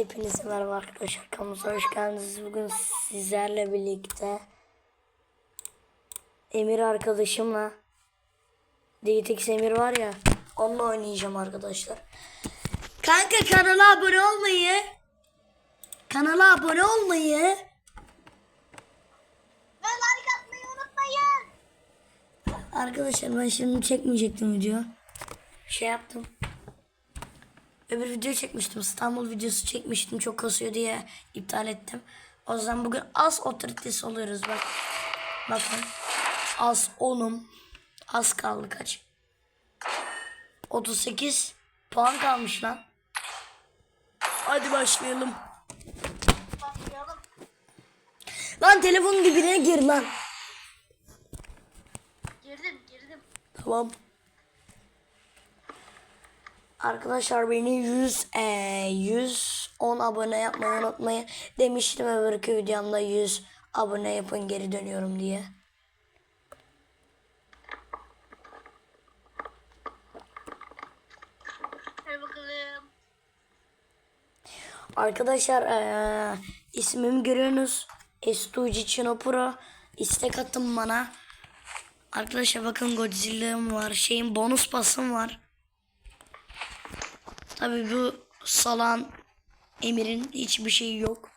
Hepinize merhaba arkadaşlar. Kanalımıza hoş geldiniz. Bugün sizlerle birlikte Emir arkadaşımla DTX Emir var ya onunla oynayacağım arkadaşlar. Kanka kanala abone olmayı kanala abone olmayı Ve like atmayı unutmayın. Arkadaşlar ben şimdi çekmeyecektim video. Şey yaptım. Öbür video çekmiştim. İstanbul videosu çekmiştim. Çok kasıyor diye iptal ettim. O yüzden bugün az otoritesi oluyoruz bak. Bakın. Az 10'um. Az kaldı kaç? 38 puan kalmış lan. Hadi başlayalım. Başlayalım. Lan telefonun dibine gir lan. Girdim girdim. Tamam. Arkadaşlar beni 100 eee 110 abone yapmayı unutmayın. Demiştim öbürkü videomda 100 abone yapın geri dönüyorum diye. Arkadaşlar eee ismimi görüyorsunuz. Estuji Chinopuro. İstek atın bana. Arkadaşlar bakın Godzilla'm var. Şeyin bonus pasım var. Tabi bu salan Emir'in hiçbir şeyi yok.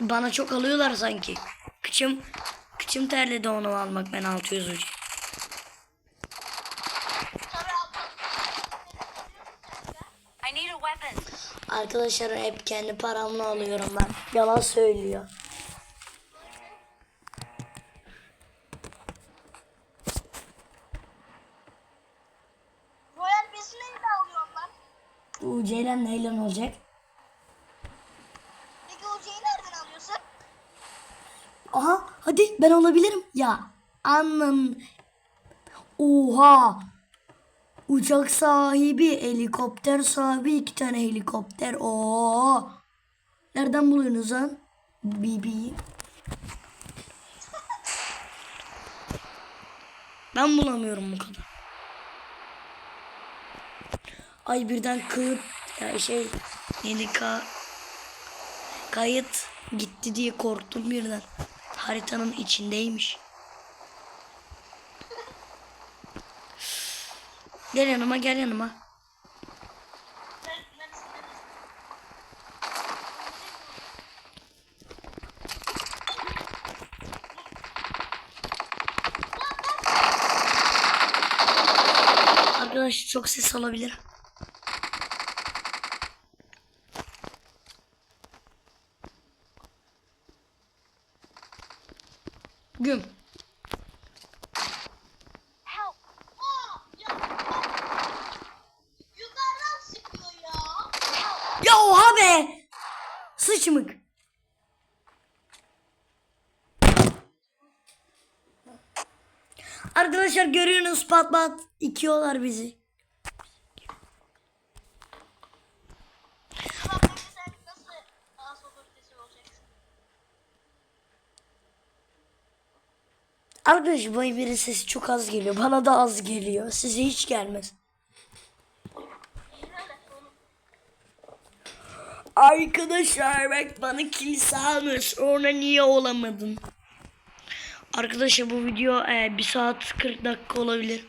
Bana çok alıyorlar sanki. Kıçım kıçım terledi onu almak ben 600 ucu. Arkadaşlar hep kendi paramla alıyorum ben. Yalan söylüyor. Royal Besi'yle de alıyorum lan. UC'yle neyle olacak? Peki UC'yi nereden alıyorsun? Aha hadi ben olabilirim. Ya anlam. Oha. Uçak sahibi, helikopter sahibi, iki tane helikopter. Oo. Nereden buluyorsunuz lan? BB'yi. Ben bulamıyorum bu kadar. Ay birden kayıt ya şey neydi ka kayıt gitti diye korktum birden. Haritanın içindeymiş. Gel yanıma gel yanıma. Arkadaşlar çok ses olabilir. Güm. Help. Aa, ya. Yukarıdan sıkıyor ya. Ya oha be! Sıçmık. Arkadaşlar görüyorsunuz pat pat ikiyorlar bizi. Arkadaşlar bu Emir'in sesi çok az geliyor. Bana da az geliyor. Size hiç gelmez. Arkadaşlar bak bana kilise almış. Sonra niye olamadın? Arkadaşlar bu video e, 1 saat 40 dakika olabilir.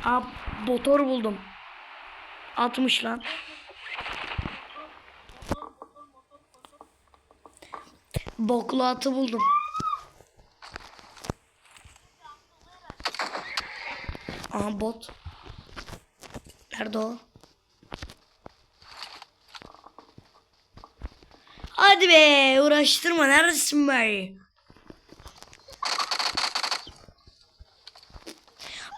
Ha motor buldum. 60 lan. Boklu atı buldum. Aha bot. Nerede o? Hadi be uğraştırma neredesin be?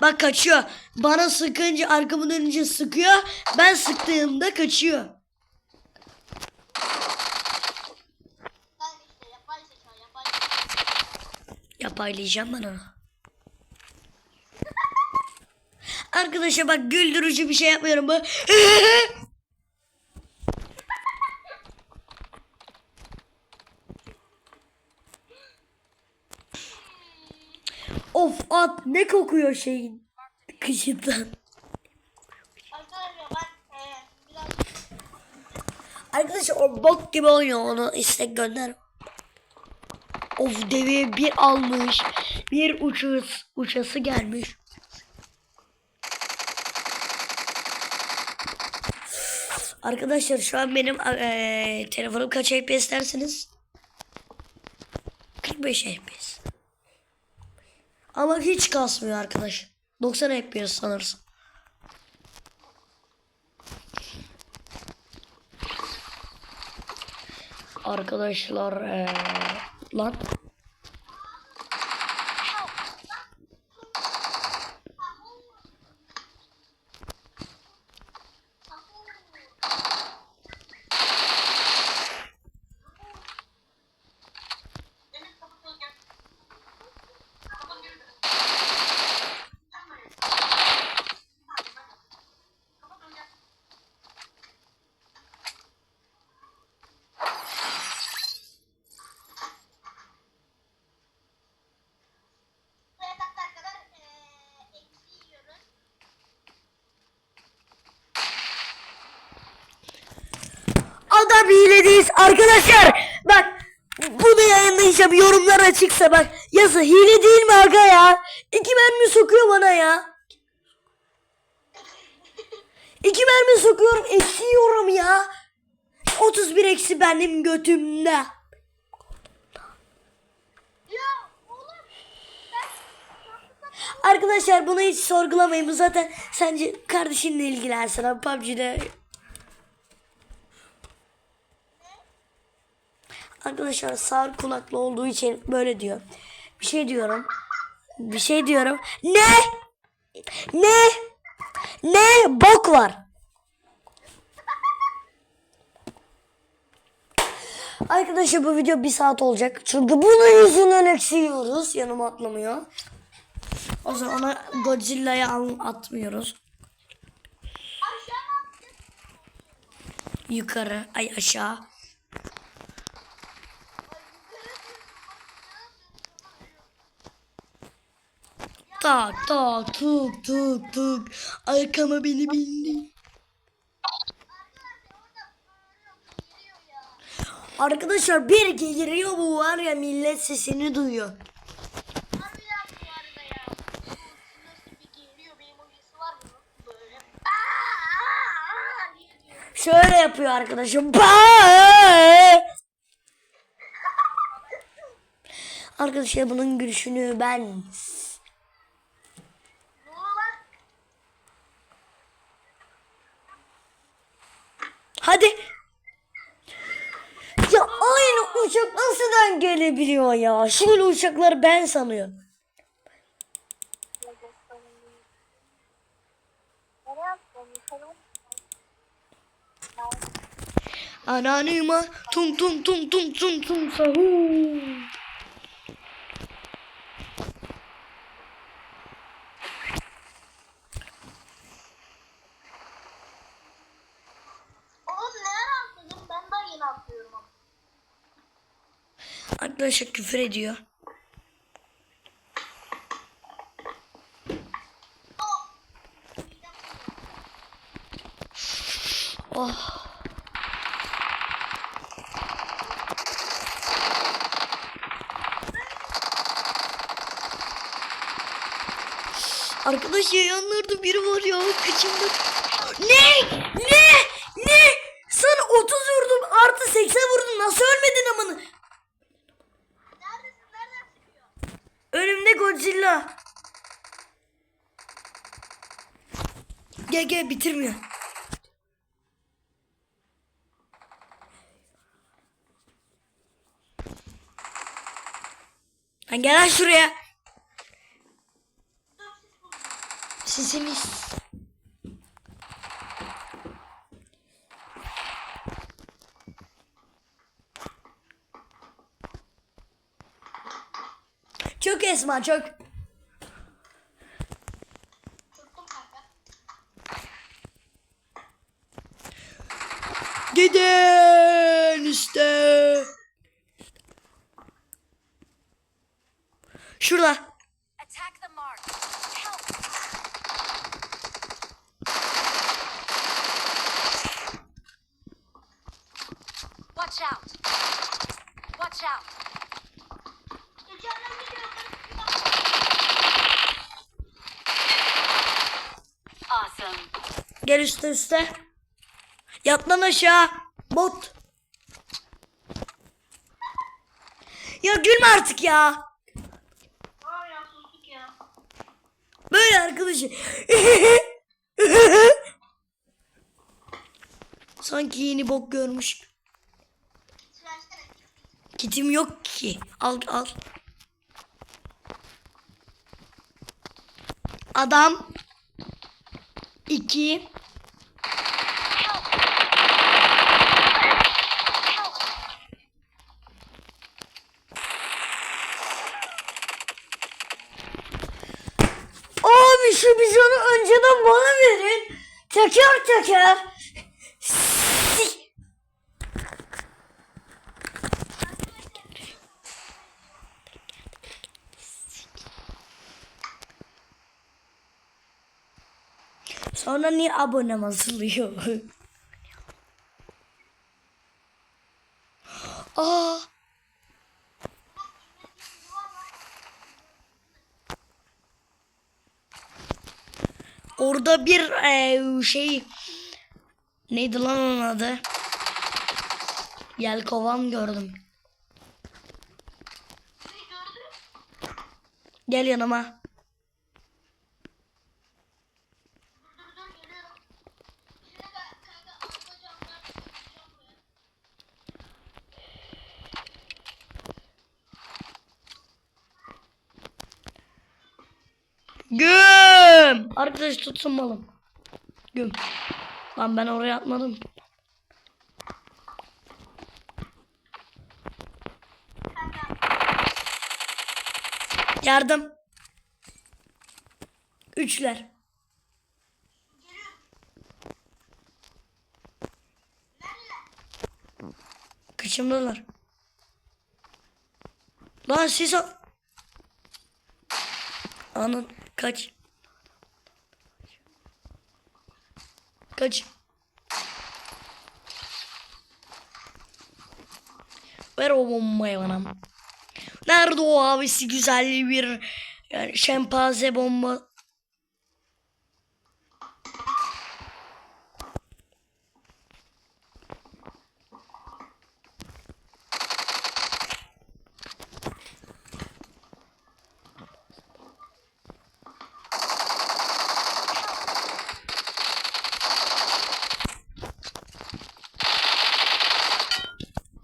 Bak kaçıyor. Bana sıkınca arkamı dönünce sıkıyor. Ben sıktığımda kaçıyor. Yapaylayacağım ben onu. Arkadaşlar bak güldürücü bir şey yapmıyorum bu. Of at ne kokuyor şeyin kışından. Arkadaşlar e, Arkadaşlar o bok gibi oynuyor onu istek gönder. Of devi bir almış. Bir uçağız, uçası gelmiş. Arkadaşlar şu an benim eee telefonum kaç FPS dersiniz? 45 FPS. Ama hiç kasmıyor arkadaş. 90 FPS sanırsın. Arkadaşlar eee lan Adam hiledeyiz arkadaşlar. Bak bunu yayınlayacağım yorumlar açıksa bak yazı hile değil mi aga ya? İki mermi sokuyor bana ya. İki mermi sokuyorum eksiyorum ya. 31 eksi benim götümde. Arkadaşlar bunu hiç sorgulamayın. Bu zaten sence kardeşinle ilgilensin. Abi PUBG'de Arkadaşlar sağır kulaklı olduğu için böyle diyor. Bir şey diyorum. Bir şey diyorum. Ne? Ne? Ne? Bok var. Arkadaşlar bu video bir saat olacak. Çünkü bunun yüzünden eksiyoruz. Yanıma atlamıyor. O zaman ona Godzilla'ya al- atmıyoruz. Yukarı, ay aşağı. Tak tak tuk tuk tuk. Arkama beni bindi. Arkadaşlar bir geliyor bu var ya millet sesini duyuyor. Şöyle yapıyor arkadaşım. Arkadaşlar bunun gülüşünü ben Ne oluyor lan? Hadi. Ya aynı uçak gelebiliyor ya? Şöyle uçakları ben sanıyorum. Ananıma tum tum tum tum tum tum sahu. Oğlum ne ara atladın? Ben daha yeni atlıyorum ama. Arkadaşlar küfür ediyor. Oh. Arkadaş yayanlarda biri var ya kıçımda. Ne? Ne? Ne? Sana 30 vurdum artı 80 vurdum. Nasıl ölmedin Gel bitirmiyor. Lan gel lan şuraya. Sesimiz. Çok Esma çok. Watch out. Watch out. Awesome. Gel üstte üstte. Yat lan aşağı. Bot. Ya gülme artık ya. Böyle arkadaşı. Sanki yeni bok görmüş. Kitim yok ki. Al al. Adam. iki. Abi şu bizonu önceden bana verin. Teker teker. Sonra niye abonem asılıyor? Aa. Orada bir eee, şey neydi lan onun adı? Yelkovan gördüm. Gel yanıma. Güm. Arkadaş tutsun malım. Güm. Lan ben oraya atmadım. Yardım. Üçler. Kaçımdalar. Lan siz. Anın kaç. Kaç. Ver o bombayı bana. Nerede o abisi güzel bir yani şempanze bomba.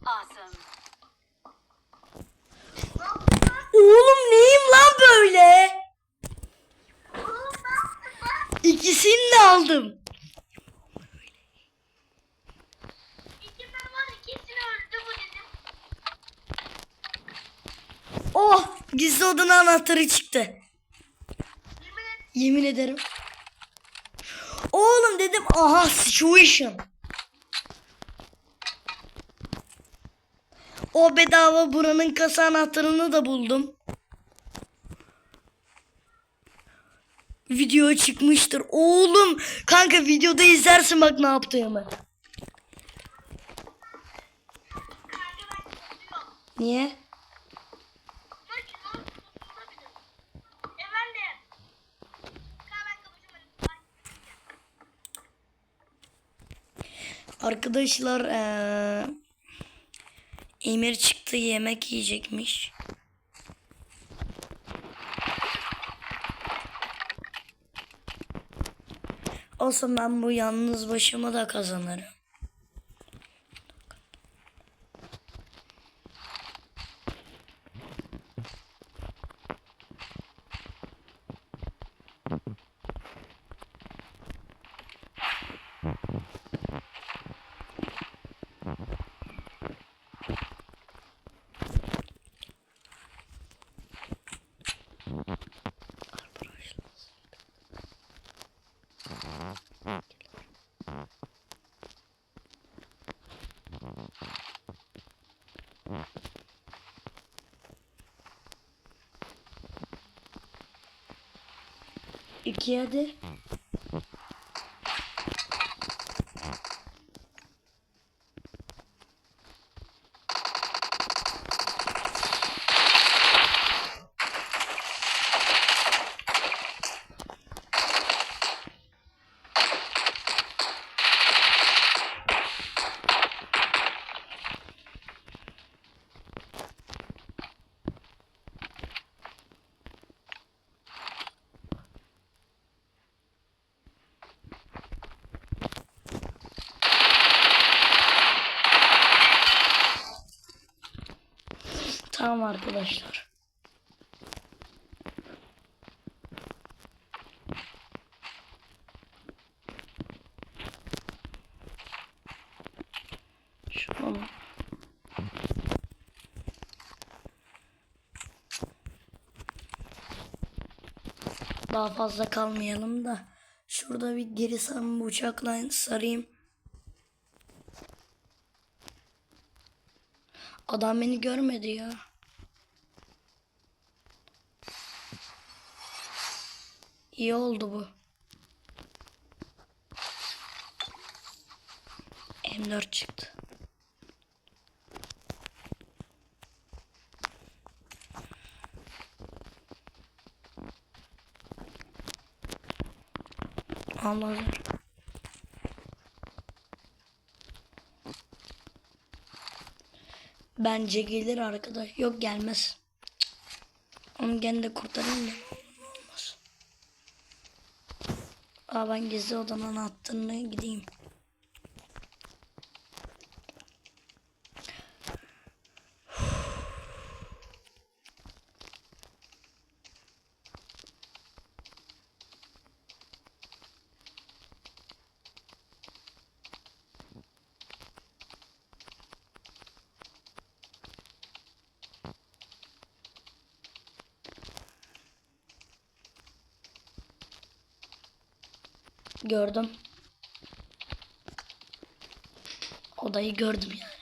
Awesome. Oğlum neyim lan böyle? Oğlum ne yaptın lan? İkisini de aldım. İki ben var ya kesin öldü bu dedim. Oh gizli odanın anahtarı çıktı. Yemin ederim. Oğlum dedim aha situation. O bedava buranın kasa anahtarını da buldum. Video çıkmıştır. Oğlum kanka videoda izlersin bak ne yaptığımı. Niye? Maç lan kutusunda bile. Efendim. Kanka ben kapışamadım. Bak. Arkadaşlar eee Emir çıktı yemek yiyecekmiş. Olsun ben bu yalnız başıma da kazanırım. İki hadi. Tamam arkadaşlar. Şunu Daha fazla kalmayalım da şurada bir geri sarma bıçakla sarayım. Adam beni görmedi ya. İyi oldu bu. M4 çıktı. Anladım. Bence gelir arkadaş. Yok gelmez. Onu gene de kurtarayım da. Olmaz. Aa ben gizli odanın anahtarını gideyim. Gördüm. Odayı gördüm yani.